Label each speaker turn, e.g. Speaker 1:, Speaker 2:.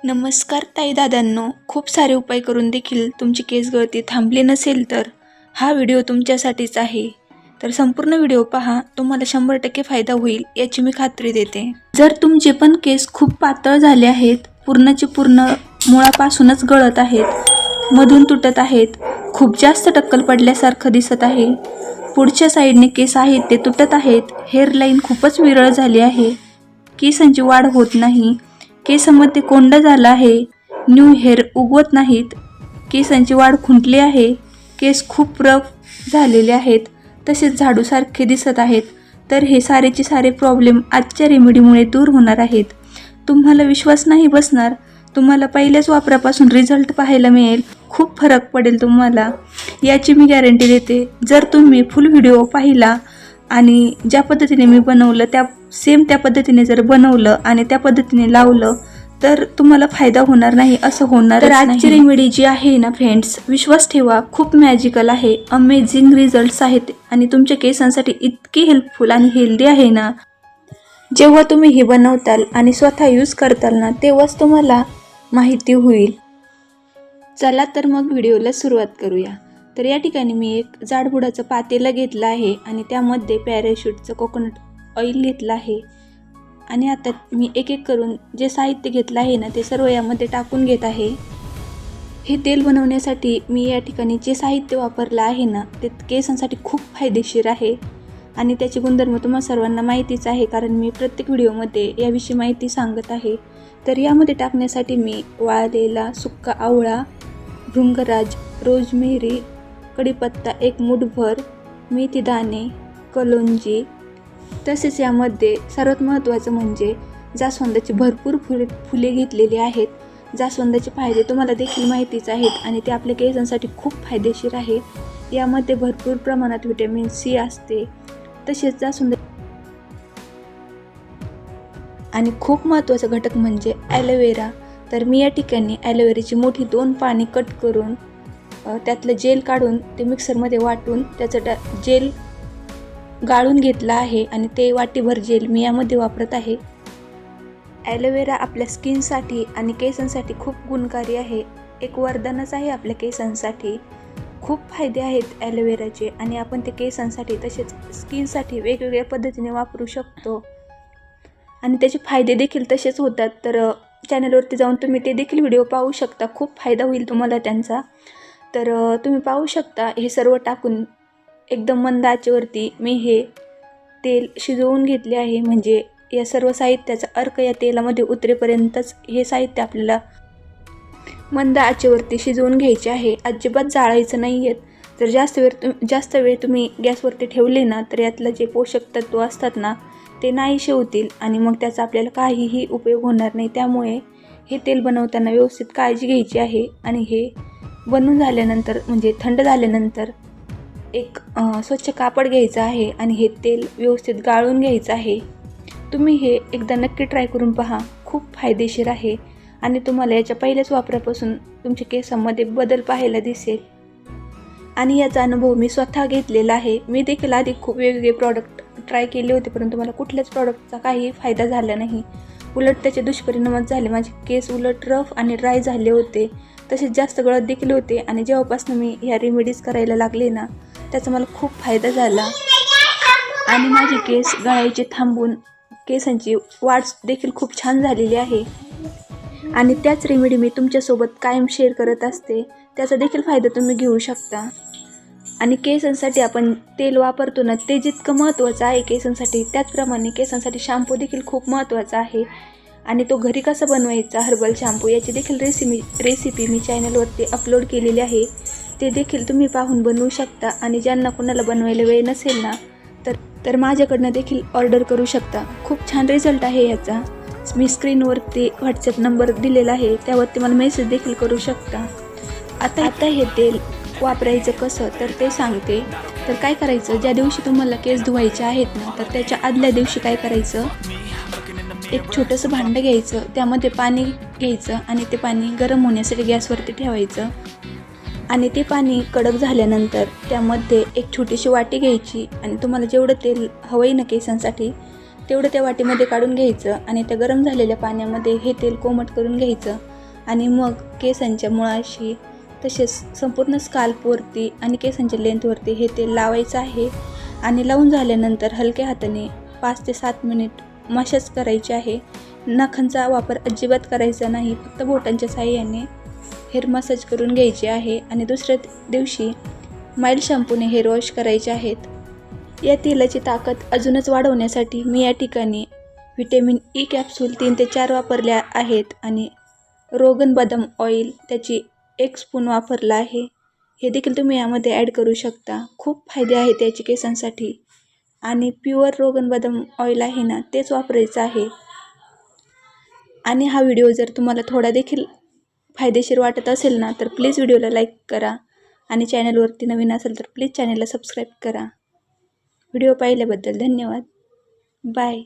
Speaker 1: नमस्कार ताई दादांनो. खूप सारे उपाय करून देखील तुमची केस गळती थांबली नसेल तर हा व्हिडिओ तुमच्यासाठीच आहे. तर संपूर्ण व्हिडिओ पहा तुम्हाला शंभर टक्के फायदा होईल याची मी खात्री देते. जर तुमचे पण केस खूप पातळ झाले आहेत पूर्णचे पूर्ण मुळापासूनच गळत आहेत मधून तुटत आहेत खूप जास्त टक्कल पडल्यासारखं दिसत आहे पुढच्या साईडने केस आहेत ते तुटत आहेत हेअरलाईन खूपच विरळ झाली आहे केसांची वाढ होत नाही केसांमध्ये कोंड झाला आहे. न्यू हेअर उगवत नाहीत. केसांची वाढ खुंटली आहे. केस खूप रफ झालेले आहेत. तसेच झाडूसारखे दिसत आहेत. तर हे सारेचे सारे प्रॉब्लेम आजच्या रेमेडीमुळे दूर होणार आहेत. तुम्हाला विश्वास नाही बसणार. तुम्हाला पहिल्याच वापरापासून रिझल्ट पाहायला मिळेल. खूप फरक पडेल तुम्हाला. याची मी गॅरंटी देते. जर तुम्ही फुल व्हिडिओ पाहिला आणि ज्या पद्धतीने मी बनवलं त्या सेम त्या पद्धतीने जर बनवलं आणि त्या पद्धतीने लावलं तर तुम्हाला फायदा होणार नाही असं होणार तर आजची रेमेडी जी आहे ना फ्रेंड्स विश्वास ठेवा खूप मॅजिकल आहे अमेझिंग रिझल्ट्स आहेत आणि तुमच्या केसांसाठी इतकी हेल्पफुल आणि हेल्दी आहे ना. जेव्हा तुम्ही हे बनवताल आणि स्वतः यूज करताल ना तेव्हाच तुम्हाला माहिती होईल. चला तर मग व्हिडिओला सुरुवात करूया. तर या ठिकाणी मी एक जाडबुडाचं पातेलं घेतलं आहे आणि त्यामध्ये पॅराशूटचं कोकोनट ऑइल घेतलं आहे. आणि आता मी एक एक करून जे साहित्य घेतलं आहे ना ते सर्व यामध्ये टाकून घेत आहे. हे तेल बनवण्यासाठी मी या ठिकाणी जे साहित्य वापरलं आहे ना ते केसांसाठी खूप फायदेशीर आहे. आणि त्याचे गुणधर्म तुम्हा सर्वांना माहितीच आहे कारण मी प्रत्येक व्हिडिओमध्ये याविषयी माहिती सांगत आहे. तर यामध्ये टाकण्यासाठी मी वाळलेला सुक्का आवळा भृंगराज रोजमेरी कढीपत्ता एक मुठभर मेथी दाणे कलोंजी तसेच यामध्ये सर्वात महत्त्वाचं म्हणजे जास्वंदाची भरपूर फुले फुले घेतलेली आहेत जास्वंदाचे फायदे तुम्हाला देखील माहितीच आहेत आणि ते आपल्या केसांसाठी खूप फायदेशीर आहे. यामध्ये भरपूर प्रमाणात व्हिटॅमिन सी असते. तसेच जास्वंद आणि खूप महत्त्वाचा घटक म्हणजे ॲलोवेरा. तर मी या ठिकाणी ॲलोवेराची मोठी दोन पाणी कट करून त्यातलं जेल काढून ते मिक्सरमध्ये वाटून त्याचं डा जेल गाळून घेतला आहे आणि ते वाटीभर जेल मी यामध्ये वापरत आहे. ॲलोवेरा आपल्या स्किनसाठी आणि केसांसाठी खूप गुणकारी आहे. एक वरदानच आहे आपल्या केसांसाठी. खूप फायदे आहेत ॲलोवेराचे आणि आपण ते केसांसाठी तसेच स्किनसाठी वेगवेगळ्या पद्धतीने वापरू शकतो. आणि त्याचे फायदे देखील तसेच होतात. तर चॅनलवरती जाऊन तुम्ही ते देखील व्हिडिओ पाहू शकता. खूप फायदा होईल तुम्हाला त्यांचा. तर तुम्ही पाहू शकता. हे सर्व टाकून एकदम मंद आचेवरती मी हे तेल शिजवून घेतले आहे. म्हणजे या सर्व साहित्याचा अर्क या तेलामध्ये उतरेपर्यंतच हे साहित्य आपल्याला मंद आचेवरती शिजवून घ्यायचे आहे. अजिबात जाळायचं नाही आहेत जर जास्त वेळ तुम जास्त वेळ तुम्ही गॅसवरती ठेवले ना तर यातलं जे पोषक तत्व असतात ना ते नाही होतील आणि मग त्याचा आपल्याला काहीही उपयोग होणार नाही. त्यामुळे हे तेल बनवताना व्यवस्थित काळजी घ्यायची आहे. आणि हे बनून झाल्यानंतर म्हणजे थंड झाल्यानंतर एक स्वच्छ कापड घ्यायचं आहे आणि हे तेल व्यवस्थित गाळून घ्यायचं आहे. तुम्ही हे एकदा नक्की ट्राय करून पहा. खूप फायदेशीर आहे आणि तुम्हाला याच्या पहिल्याच वापरापासून तुमच्या केसांमध्ये बदल पाहायला दिसेल. आणि याचा अनुभव मी स्वतः घेतलेला आहे. मी देखील आधी खूप वेगवेगळे प्रॉडक्ट ट्राय केले होते परंतु मला कुठल्याच प्रॉडक्टचा काही फायदा झाला नाही. उलट त्याचे दुष्परिणामच झाले. माझे केस उलट रफ आणि ड्राय झाले होते. तसेच जास्त गळत देखील होते. आणि जेव्हापासून मी ह्या रेमेडीज करायला लागले ना त्याचा मला खूप फायदा झाला. आणि माझे केस गळायचे थांबून केसांची वाढ देखील खूप छान झालेली आहे. आणि त्याच रेमेडी मी तुमच्यासोबत कायम शेअर करत असते. त्याचा देखील फायदा तुम्ही घेऊ शकता. आणि केसांसाठी आपण तेल वापरतो ना ते जितकं महत्त्वाचं आहे केसांसाठी त्याचप्रमाणे केसांसाठी शॅम्पू देखील खूप महत्त्वाचा आहे. आणि तो घरी कसा बनवायचा हर्बल शॅम्पू याची देखील रेसिपी रेसिपी मी चॅनलवरती अपलोड केलेली आहे. ते देखील तुम्ही पाहून बनवू शकता आणि ज्यांना कोणाला बनवायला वेळ नसेल ना तर तर माझ्याकडनं देखील ऑर्डर करू शकता. खूप छान रिझल्ट आहे याचा. मी स्क्रीनवरती व्हॉट्सअप नंबर दिलेला आहे त्यावरती मला मेसेज देखील करू शकता. आता आता हे तेल वापरायचं कसं तर ते सांगते. तर काय करायचं ज्या दिवशी तुम्हाला केस धुवायचे आहेत ना तर त्याच्या आदल्या दिवशी काय करायचं? एक छोटंसं भांडं घ्यायचं त्यामध्ये पाणी घ्यायचं आणि ते पाणी गरम होण्यासाठी गॅसवरती ठेवायचं. आणि ते पाणी कडक झाल्यानंतर त्यामध्ये एक छोटीशी वाटी घ्यायची आणि तुम्हाला जेवढं तेल हवं आहे ना केसांसाठी तेवढं त्या वाटीमध्ये काढून घ्यायचं आणि त्या गरम झालेल्या पाण्यामध्ये हे तेल कोमट करून घ्यायचं. आणि मग केसांच्या मुळाशी तसेच संपूर्ण स्काल्पवरती आणि केसांच्या लेंथवरती हे तेल लावायचं आहे. आणि लावून झाल्यानंतर हलक्या हाताने पाच ते सात मिनिट मशाज करायची आहे. नखांचा वापर अजिबात करायचा नाही फक्त बोटांच्या साह्याने हेअर मसाज करून घ्यायचे आहे आणि दुसऱ्या दिवशी माइल्ड शॅम्पूने हेअर वॉश करायचे आहेत. या तेलाची ताकद अजूनच वाढवण्यासाठी मी या ठिकाणी व्हिटॅमिन ई कॅप्सूल तीन ते चार वापरल्या आहेत आणि रोगन बदाम ऑइल त्याची एक स्पून वापरला आहे. हे देखील तुम्ही यामध्ये ॲड करू शकता. खूप फायदे आहेत याची केसांसाठी. आणि प्युअर रोगन बदाम ऑइल आहे ना तेच वापरायचं आहे. आणि हा व्हिडिओ जर तुम्हाला थोडा देखील फायदेशीर वाटत असेल ना तर प्लीज व्हिडिओला लाईक करा. आणि चॅनलवरती नवीन असेल तर प्लीज चॅनलला सबस्क्राईब करा. व्हिडिओ पाहिल्याबद्दल धन्यवाद. बाय